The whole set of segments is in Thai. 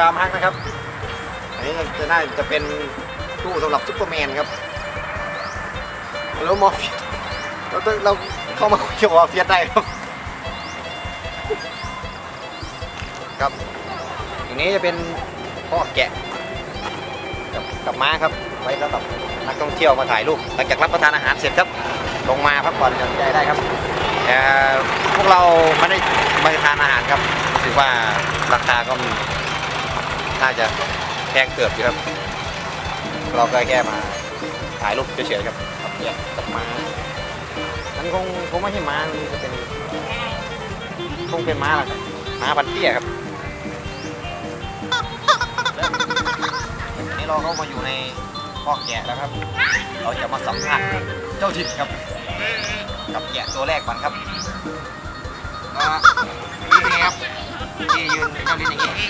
ฟาร์มฮักนะครับ อันนี้จะน่าจะเป็นตู้สำหรับซุปเปอร์แมนครับ แล้วมอร์ฟียสเราต้องเราเข้ามาคุยกับมอร์เฟียสได้ครับ ครับอย่างนี้จะเป็นพ่อแกะกับกับม้าครับ ไว้สำหรับนักท่องเที่ยวมาถ่ายรูปหลังจากรับประทานอาหารเสร็จครับ ลงมาพักผ่อนหย่อนใจได้ครับแต่พวกเราไม่ได้มาทานอาหารครับรู้สึกว่าราคาก็ น่าจะแพงเกือบอยู่ครับ เราก็แค่มาถ่ายรูปเฉยๆครับกับเนี่ยกับม้ามันคงคงไม่ใช่ม้ามันจะเป็นคงเป็นม้าแหละครับม้าพันเตี้ยครับนนี้เราเข้ามาอยู่ในคอกแกะแล้วครับ เราจะมาสัมภาษณ์เจ้าถิ่นครับ กับแกะตัวแรกก่อนครับนยังไงครับที่ยืนเจ้าลิ้นอย่างนี้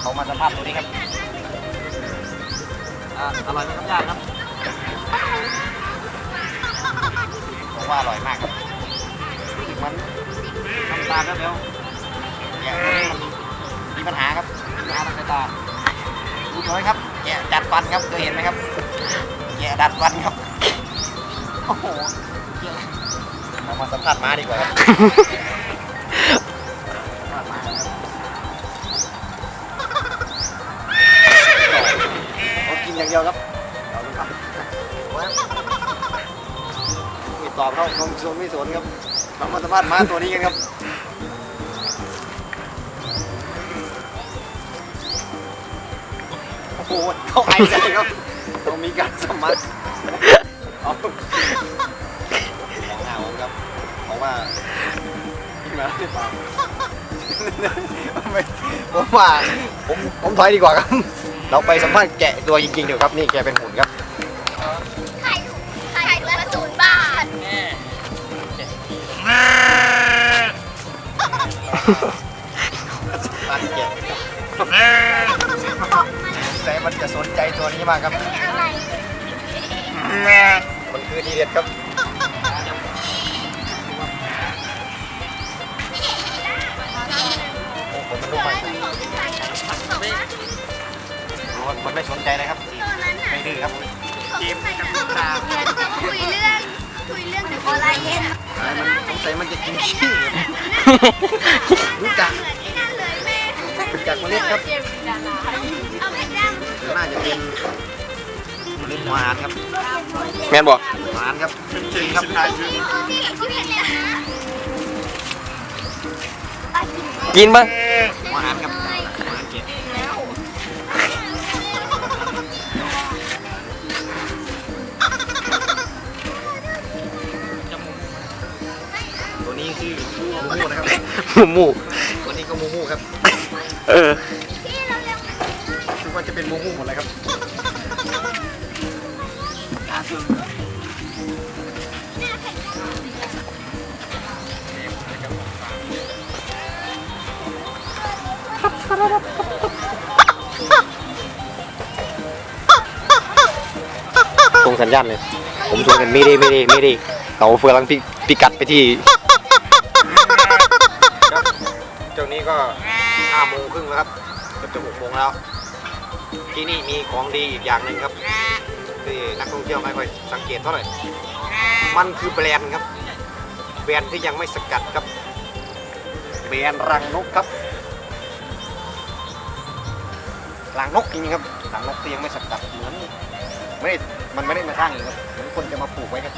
เขามาสัมภาษณ์ตัวนี้ครับอ่าอร่อยไหมครับย่าครับผมว่าอร่อยมากครับมันน้ำตาลแล้วๆแกะตัวนี้มันมีปัญหาครับมีปัญหาทางสายตาดูน้อยครับแกะดัดฟันครับเคยเห็นไหมครับแกะดัดฟันครับโอ้โหเหี้ยเรามาสัมผัสม้าดีกว่าครับ ตอบเขาเขาสนไม่สนครับเรามาสัมาษณ์ม้าตัวนี้กันครับโอ้โหเขาไอใจครับต้องมีการสมัครเอามองหน้าผมครับเพราะว่าพี่มาหรือเปล่าไม่ผมว่าผมผมถอยดีกว่าครับ เราไปสัมภาษณ์แกะตัวจริงๆเดี๋ยวครับ นี่แกเป็นหุ่นครับ แต่มันจะสนใจตัวนี้มากครับ มันคือทีเด็ดครับโอ้ผมมันลุกไปมันไม่สนใจเลยครับ ไม่ดื้อครับเกมกับตาคุยเรื่อง คุยเรื่องแต่โบราณเย็นมันสงสัยมันจะกินขี้รู้จักเหมือนที่นั่นเลยแม่รู้จักเมล็ดครับเอาไปดังหรือน่าจะเป็นเมล็ดหัวอาหารครับแม่นบอกหัวอาหารครับจริงครับที่ที่ที่เห็นเลยนะกินปะหัวอาหารครับ มูมูนะครับหมูหมูตัวนี้ก็มูมูครับ เออที่เราเรียกคือว่าจะเป็นมูมูหมดเลยครับส่งสัญญาณเลย ผมส่งกันไม่ได้ไม่ได้ไม่ได้เขาเฟืองลังพิพิกัดไปที่ ครับกือบจะหกโมงแล้ว ที่นี่มีของดีอีกอย่างหนึ่งครับที่นักท่องเที่ยวไม่ค่อยสังเกตเท่าไหร่ มันคือแบรนด์ครับ แบรนด์ที่ยังไม่สกัดครับ แบรนด์รังนกครับรางนกจริงครับรางนกเตียงไม่สักตับเหมือนไม่ได้มันไม่ได้มาสร้างเองครับเหมือนคนจะมาปลูกไว้ครับ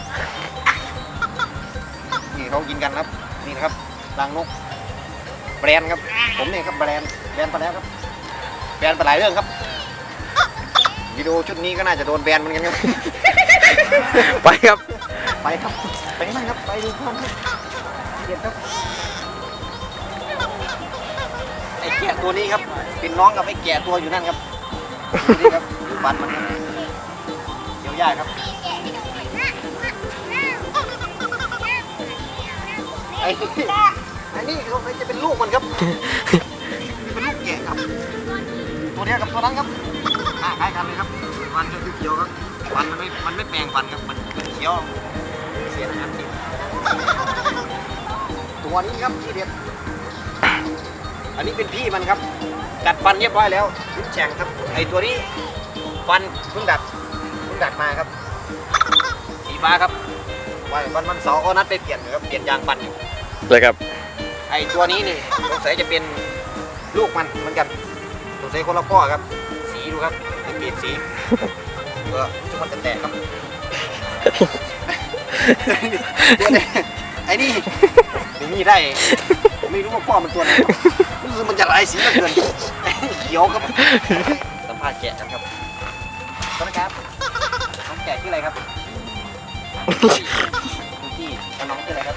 นี่เขากินกันครับ นี่นะครับรางนก แบรนด์ครับ ผมเนี่ยครับแบรนด์แบรนด์ไปแล้วครับ แบรนด์ไปหลายเรื่องครับวิดีโอชุดนี้ก็น่าจะโดนแบนเหมือนกันครับ ไปครับ ไปครับไปนั่นครับไปดูพร้อมครับเด็ดครับไอ้แกะตัวนี้ครับเป็นน้องกับไอ้แกะตัวอยู่นั่นครับนี่ครับดูฟันมันครับเดี๋ยวยากครับ ไอ้นี่ไอ้นี่เขาจะเป็นลูกมันครับ เป็นลูกแกะครับ ตัวเนี้ยกับตัวนั้นครับอ่าคล้ายกันเลยครับฟันก็คือเขียวครับฟันมันไม่ มันไม่แปลงฟันครับมันมันเขียวเสียนะครับตัวนี้ครับที่เด็ด อันนี้เป็นพี่มันครับ ดัดฟันเรียบร้อยแล้วชิ้นแฉ่งครับ ไอตัวนี้ฟันเพิ่งดัดเพิ่งดัดมาครับ สีฟ้าครับวันวันวันเสาร์ก็นัดไปเปลี่ยนอยู่ครับ เปลี่ยนยางฟันอยู่ เลยครับ ไอตัวนี้นี่สงสัยจะเป็นลูกมันเหมือนกันสงสัยคนละพ่อครับ สีดูครับเป็นเปลี่ยนสีเออจุมันจะแตกครับตัวนี้ไอ้นี่ไอ้นี่ได้ไม่รู้ว่าพ่อมันตัวไหนครับรู้สึกมันจะหลายสีเหลือเกินเขียวครับสัมภาษณ์แกะกันครับสวัสดีครับน้องแกะชื่ออะไรครับคุณพี่แล้วน้องชื่ออะไรครับ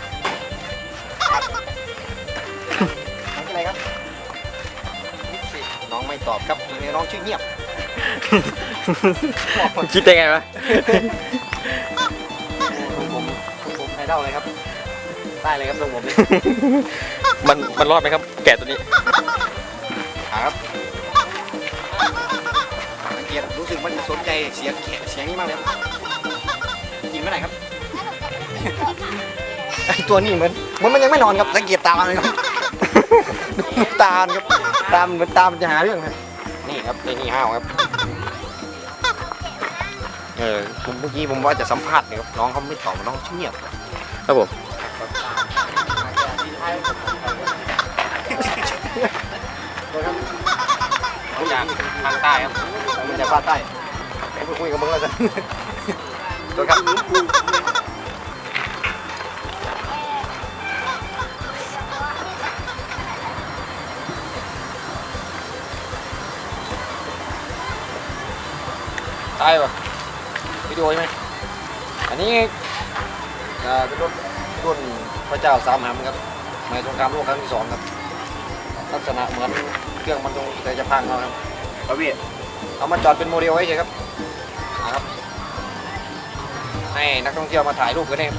น้องไม่ตอบครับน้องชื่อเงียบ คิดได้ไงวะทรงผมทรงผมไอดอลเลยครับ ได้เลยครับทรงผมเนี่ยมันมันรอดไหมครับ แกะตัวนี้ครับสังเกตรู้สึกมันจะสนใจเสียงแขกเสียงนี้มากเลยครับกินเมื่อไหร่ครับไอตัวนี้เหมือนเหมือนมันยังไม่นอนครับสังเกตตามันเลยครับ ดูตามันครับ ตามนเหมือนตามนจะหาเรื่องครับนี่ครับไอ้นี่ห้าวครับเออผมเมื่อกี้ผมว่าจะสัมภาษณ์เนี่ยครับน้องเขาไม่ตอบน้องเงียบครับผมเขาจากภาคใต้ครับมันจากภาคใต้ไปคุยกับมึงแล้วกันตัวครับ ตายป่ะวิดีโอใช่ไหมอันนี้เอ่อเป็นรุ่นรุ่นพระเจ้าสามหามครับในสงครามโลกครั้งที่สองครับ ลักษณะเหมือนเครื่องมันตรงแต่จะพังเอาครับพระเวทเอามาจอดเป็นโมเดลไว้เฉยครับนะครับ ให้นักท่องเที่ยวมาถ่ายรูปกันเอง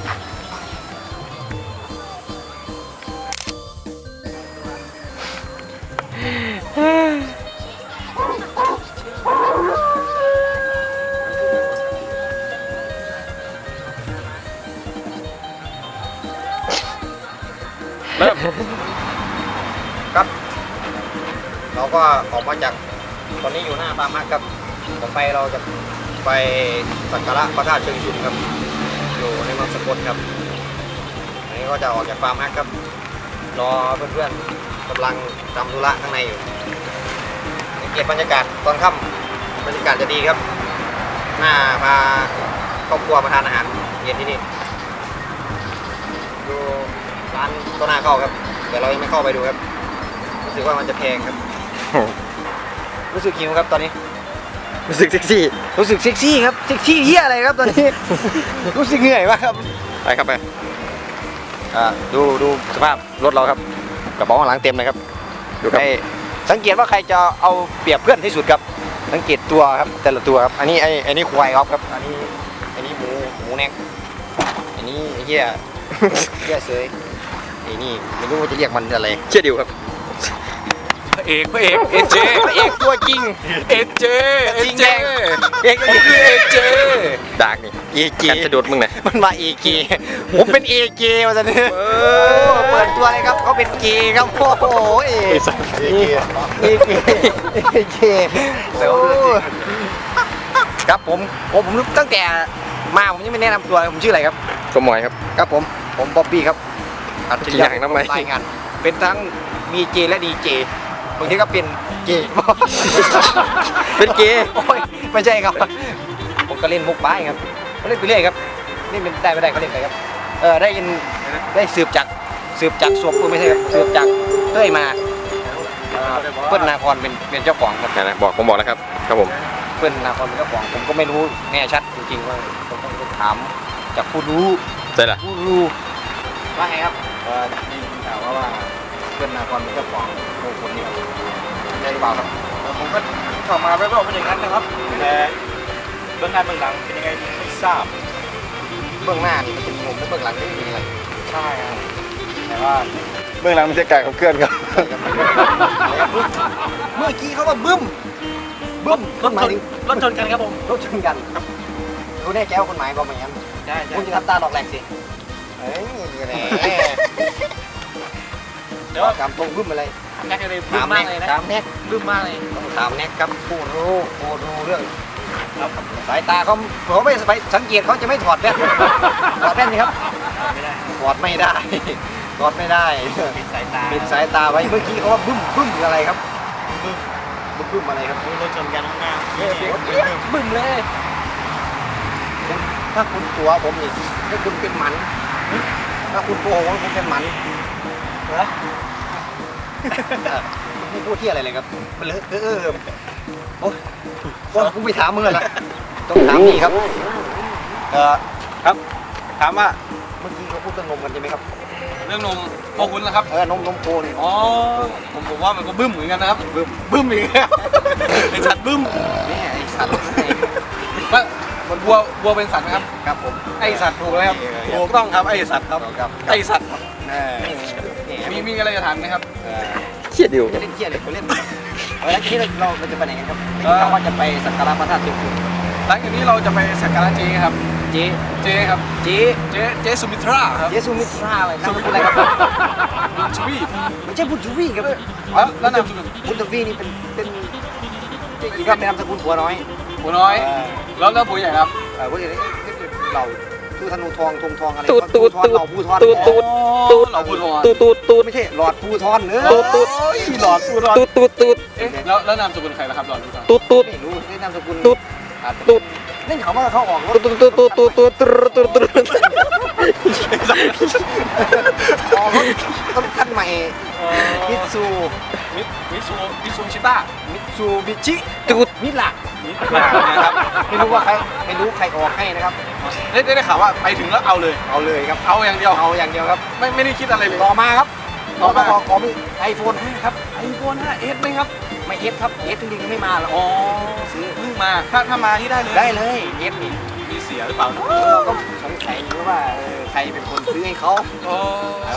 ครับ เราก็ออกมาจากตอนนี้อยู่หน้าฟามฮักครับต่อไปเราจะไปสักการะพระธาตุเชิงชุมครับ อยู่ในเมืองสกลครับอันนี้ก็จะออกจากฟามฮักครับ รอเพื่อนๆกำลังทำธุระข้างในอยู่เกตบรรยากาศตอนค่ำบรรยากาศจะดีครับ หน้าพาครอบครัวมาทานอาหารเย็นที่นี่านตัวหน้าเข้าครับ แต่เรายังไม่เข้าไปดูครับ รู้สึกว่ามันจะแพงครับ รู้สึกหิวครับตอนนี้ รู้สึกเซ็กซี่ รู้สึกเซ็กซี่ครับ เซ็กซี่เฮียอะไรครับตอนนี้ รู้สึกเหนื่อยมากครับ ไปครับไปอ่าดูดูสภาพรถเราครับ กระเป๋าข้างหลังเต็มเลยครับ ดูครับไอ้สังเกตว่าใครจะเอาเปรียบเพื่อนที่สุดครับ สังเกตตัวครับแต่ละตัวครับ อันนี้ไอ้ไอ้นี่ควายออฟครับ อันนี้ อันนี้หมูหมูแน็กอันนี้ไอ้เหี้ย เหี้ยเสย ไอ้นี่ไม่รู้ว่าจะเรียกมันอะไร เชื่อดิวครับพระเอกพระเอกเอเจพระเอกตัวจริงเอเจเอจริงเจแดงเอกผมคือเอเจดากนี่เอเกกันจะดูดมึงหน่อยมันมาเอเกผมเป็นเอเกมาตอนนี้โอ้เปิดตัวเลยครับเขาเป็นเกย์ครับโอ้โหเอเอเอเกเอเกโอ้ครับผมผมผมตั้งแต่มาผมยังไม่แนะนำตัวเลยผมชื่ออะไรครับก็หมอยครับครับผมผมบ๊อบบี้ครับ อัจฉริยะอย่างทำไม รายงาน เป็นทั้ง VJ และ DJ บางทีก็เป็นเกย์เป็นเกย์ โอ้ยไม่ใช่ครับ ผมก็เล่นมุกป้ายครับก็เล่นไปเรื่อยครับนี่เป็นได้ไม่ได้ก็เล่นไปครับเออได้ยินได้สืบจากสืบจากสวบไม่ใช่ครับสืบจากเต้ยมาเอ่อเปิ้ลนาครเป็นเป็นเจ้าของครับนะนะบอกผมบอกแล้วครับครับผมเปิ้ลนาครเป็นเจ้าของผมก็ไม่รู้แน่ชัดจริงๆว่าผมต้องไปถามจากผู้รู้ใช่ละผู้รู้ว่าไงครับ เออได้ยินข่าวว่าว่าเปิ้ลนาครเป็นเจ้าของโอ้คนนี้ครับใช่หรือเปล่าครับผมก็เข้ามาแว่วๆเป็นอย่างนั้นนะครับแต่เบื้องหน้าเบื้องหลังเป็นยังไงไม่ทราบเบื้องหน้านี่มันจะมีผมและเบื้องหลังไม่มีอะไรใช่ครับแต่ว่าเบื้องหลังมันจะไก่ของเคลื่อนครับ เมื่อกี้เขาว่าบึ้มบึ้มรถหชมายนถึงรถชนกันครับผมรถชนกันรู้แน่แจ้วคนหมายบอกมาอย่างนั้นใช่ใช่คุณจะทำตาดอกแหลกสิเอ้ยแหม เดี๋ยวกำตรงบึ้มอะไรแม็กเลยบึ้มมากเลยนะถามแน็กบึ้มมากเลยต้องถามแน็กครับผู้รู้ผู้รู้เรื่องสายตาเขาผมไม่ไปสังเกตเขาจะไม่ถอดแว่นถอดแว่นสิครับไม่ได้ถอดไม่ได้ถอดไม่ได้ปิดสายตาปิดสายตาไว้เมื่อกี้เขาว่าบึ้มบึ้มอะไรครับบึ้มบึ้มบึ้มอะไรครับรถชนกันข้างหน้าบึ้มเลยถ้าคุณตัวผมนี่ถ้าคุณเป็นหมัน ถ้าคุณโกหกว่าคุณเป็นหมันเหรอ ไม่พูดที่อะไรเลยครับมันเลอะเออเออโอ้ยโอ้ยกูไปถามมึงเลยละต้องถามนี่ครับ เออครับ ถามว่าเมื่อกี้เขาพูดเรื่องนมกันใช่ไหมครับ เรื่องนมพอคุณแล้วครับ เออนมนมโคนี่อ๋อ ผมผมว่ามันก็บึ้มเหมือนกันนะครับ บึ้มบึ้มอีกแล้วไอสัตว์บึ้มนี่ไอ้สัตว์ ว่าวัววัวเป็นสัตว์ไหมครับ ครับผมไอสัตว์ถูกแล้วครับถูกต้องครับไอสัตว์ครับครับไอสัตว์เออมีมีมีอะไรจะถามไหมครับเครียดอยู่จะเล่นเที่ยเลยเขาเล่นเออแล้วที่เราเราจะไปไหนกันครับไม่คิดว่าจะไปสักการะพระธาตุเชียงคืนหลังจากนี้เราจะไปสักการะเจครับ เจ๊เจครับเจ๊เจเจสุมิตราครับเจ๊ซูมิตราอะไรนามสกุลอะไรครับบุญชวีไม่ใช่บุญทวีครับแล้วแล้วนามสกุลบุญทวีนี่เป็นเป็นอีกครับเป็นนามสกุลผัวน้อย หัวน้อย แล้วแล้วผัวใหญ่ครับเออพวกนี้เราทูธนูทองธงทองอะไรตูดตูดภูธรตูดเหล่าภูทรตูดตูด ตูดเราพูดทอนตูดตูดตูด ไม่ใช่หลอดภูทรเนื้อตูดตูดหลอดภูทรตูดตูดตูดเอ๊ะแล้วแล้วนามสกุลใครล่ะครับหลอดดูก่อนตูดตูด ไม่รู้นี่นามสกุลตูดอาจจะตูด เล่นเขาว่าเขาออกรถตูดตูดตูดตูดตูดตูดตูดตูดตูดออกรถรถคันใหม่มิตซูมิมิซูมิซูชิต้ามิตซูบิชิตูดมิละมินะครับไม่รู้ว่าใครไม่รู้ใครออกให้นะครับได้ได้ได้ข่าวว่าไปถึงแล้วเอาเลยเอาเลยครับเอาอย่างเดียวเอาอย่างเดียวครับ ไม่ไม่ได้คิดอะไรเลยต่อมาครับ ต่อมาขอขอมีไอโฟน5ครับไอโฟน 5S ไหมครับ ไม่เอสครับเอสจริงๆไม่มาหรอกอ๋อซื้อเพิ่งมาถ้าถ้ามาที่ได้เลยได้เลยเอสนี่มีเสียหรือเปล่าเราก็สงสัยอยู่ว่าเออใครเป็นคนซื้อให้เขาอ๋อ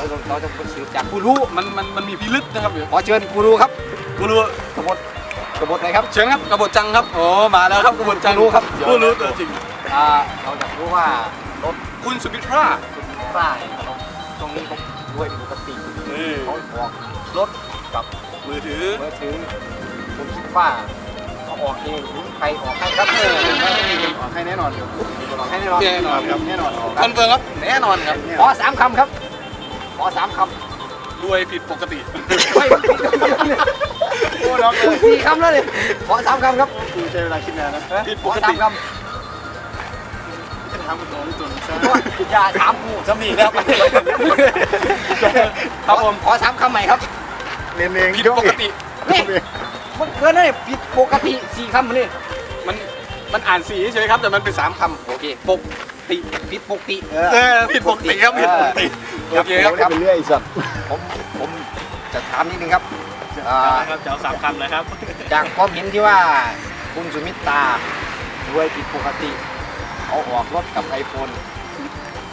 เราเราจะสืบจากผู้รู้มันมันมันมีพิลึกนะครับเดี๋ยวขอเชิญผู้รู้ครับกูรู้กบฏกบฏเลยครับเชิญครับกบฏจังครับโอ้มาแล้วครับกบฏจังผู้รู้ครับผู้รู้ตัวจริงอ่าเราจะรู้ว่ารถคุณสุมิตราป้ายเราตรงนี้ผมด้วยปกติ นี่เขาออกรถกับมือถือ มือถือคุณคิดว่าเขาออกเองหรือใครออกให้ครับเออไม่ไม่มีคนออกให้แน่นอนครับออกให้แน่นอนแน่นอนครับ แน่นอนคอนเฟิร์มครับแน่นอนครับขอสามคำครับ ขอสามคำรวยผิดปกติ ไม่ผิดโอ้น้องเลยสี่คำแล้วเนี่ยขอสามคำครับกูใช้เวลาคิดนานนะผิดขปอกสาติมคจะถามคุณโดนจนใช่ำอย่าถามกูจะมีแล้วครับผมขอสามคำใหม่ครับเรียนเองผิดปกตินี่มันเกินแล้วเนี่ยผิดปกติสี่คำเลยมันมันอ่านสีเฉยๆครับแต่มันเป็นสามคำโอเคปกติผิดปกติเอเอออผิดปกติครับผิดปกติโอเคครับครับเรื่อยสัตว์ผมผมจะถามนิดนึงครับอ่าครับจะเอาสามคำนะครับ จากความเห็นที่ว่าคุณสุมิตรารวยผิดปกติ เขาออกรถกับไอโฟน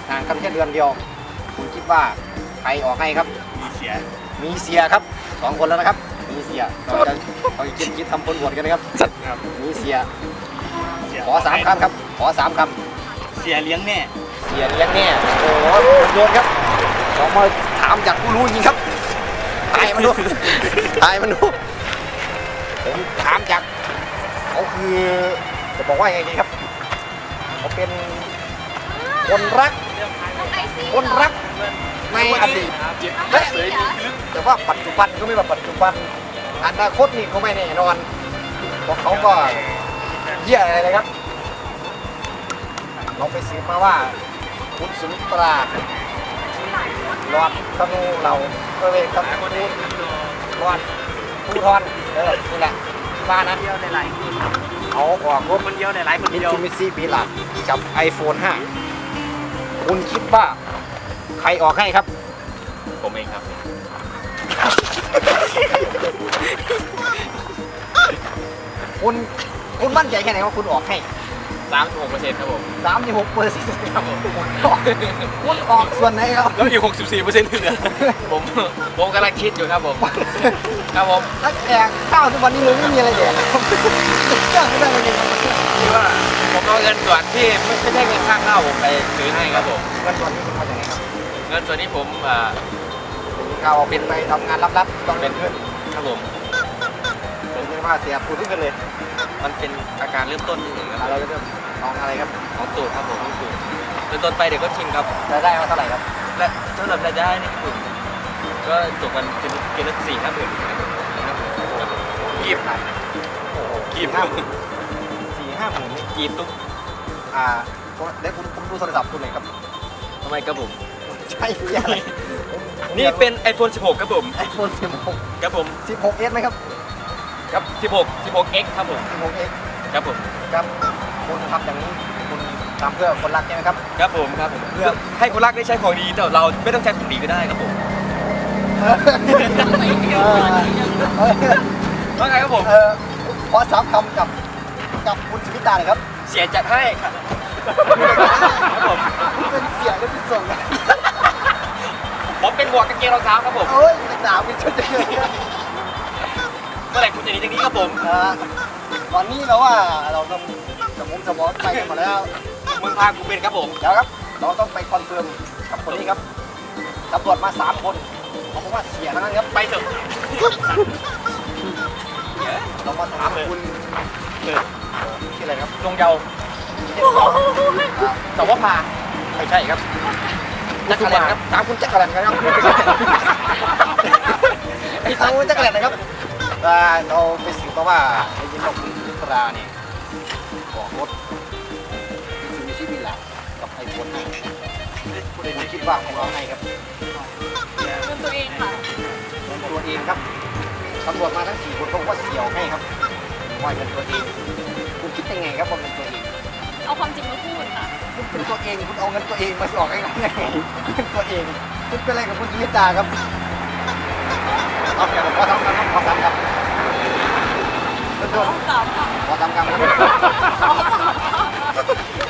ห่างกันแค่เดือนเดียว คุณคิดว่าใครออกให้ครับ มีเสีย มีเสียครับสองคนแล้วนะครับ มีเสียเราจะเราจะคิดคิดทำบนบวชกันนะครับ ครับมีเสียขอสามคำครับ ขอสามคเสียเลี้ยงแม่ำเสียเลี้ยงแน่ โอ้โหโยนครับลองมาถามจากผู้รู้จริงครับตายมันดูตายมันดูผมถามจากเขาคือจะบอกว่ายังไงดีครับ เขาเป็นคนรักไอซี่คนรักในอดีตเจ็บและเสียแต่ว่าปัจจุบันก็ไม่ว่าปัจจุบันอนาคตนี่ก็ไม่แน่นอนเพราะเขาก็เยี่ยอะไรเลยครับเราไปสืบมาว่าคุณสุมิตราหลอดธนูเราเออเวทครับคุณหลอดภูทรเออนี่แหละว่านะเดียวในหลายคน เอาออกรถคนเดียวในหลายคนมิเดียวซูมิซี่บีลัดกับ iPhone 5 คุณคิดว่า ใครออกให้ครับ ผมเองครับ คุณ คุณมั่นใจแค่ไหนว่าคุณออกให้ สามสิบหกเปอร์เซ็นต์ครับผม36เปอร์เซ็นต์ครับคุณออกส่วนไหนครับ แล้วอีกหกสิบสี่เปอร์เซ็นต์ที่เหลือผมผมกำลังคิดอยู่ครับผมครับผมถ้าแอกข้าวทุกวันนี้เลยไม่มีอะไรแดกจ้างไม่ได้เลยคือว่าผมเอาเงินส่วนที่ไม่ไม่ใช่เงินค่าข้าวผมไปซื้อให้ครับผมเงินส่วนนี้คุณมาจากไหนครับเงินส่วนนี้ผมอ่าข่าวเป็นไปทำงานลับๆต้องเป็นเงินครับผมผมไม่ว่าเสียพูดทุกคนเลย มันเป็นอาการเริ่มต้นที่หนึ่งครับเราจะเริ่มลองอะไรครับของตูดครับผมของตูดเริ่มต้นไปเดี๋ยวก็ชิงครับรายได้มาเท่าไหร่ครับ และสำหรับรายได้นี่คือก็ตกกันเป็นเกณฑ์ละสี่ห้าหมื่นกีบกีบห้าหมื่นสี่ห้าหมื่นนี่กีบตุ๊กอ่าเดี๋ยวผมผมดูโทรศัพท์คุณหน่อยครับทำไมครับผมใช่ยังนี่เป็น iPhone 16 ครับผมไอโฟนสิบหกครับผมสิบหกเอสไหมครับ ครับ 16 16X ครับผมสิบหกเอสครับผมครับคุณทำอย่างนี้คุณทำเพื่อคนรักใช่ไหมครับ ครับผมครับผมเพื่อให้คนรักได้ใช้ของดีแต่เราไม่ต้องใช้ของดีก็ได้ครับผมเออเออว่าไงครับผมเออขอสามคำกับกับคุณสมิตาเลยครับ เสียจัดให้ครับครับผมคุณเป็นเสียหรือเป็นส่งนะผมเป็นหมวกกางเกงรองเท้าครับผมเอ้ยเป็นสาวเป็นชุดเลยเมื่อไหร่คุณจะหนีจากนี้ครับผมเออตอนนี้เราว่าเราต้องสมองสมองไปกันหมดแล้วมึงพากูเป็นครับผม เดี๋ยวครับ เราต้องไปคอนเฟิร์มกับคนนี้ครับตำรวจมาสามคนเขาบอกว่าเสียทั้งนั้นครับไปเถอะเรามาถามคุณเออชื่ออะไรครับลงเยาว์ชื่ออะไรครับแต่ว่าพาไม่ใช่ครับจักรแลนครับถามคุณจักรแลนครับถามคุณจักรแลนนะครับ อ่าเราไปสืบมาว่าได้ยินว่าคุณสุตราเนี่ยออกรถมิซูบิชิวิลล่ากับไอโฟนห้าคุณคิดว่าของเราไงครับเงินตัวเองค่ะเงินตัวเองครับตำรวจมาทั้งสี่คนเขาบอกว่าเสี่ยวให้ครับว่าเงินตัวเองคุณคิดยังไงครับว่าเงินตัวเองเอาความจริงมาพูดค่ะคุณเป็นตัวเองคุณเอาเงินตัวเองมาหลอกให้เรายังไงเงินตัวเองคุณเป็นอะไรกับคุณชีวิตตาครับเอาเดี๋ยวผมขอทำกันครับขอทำครับ สองสามขอตามกรรมครับ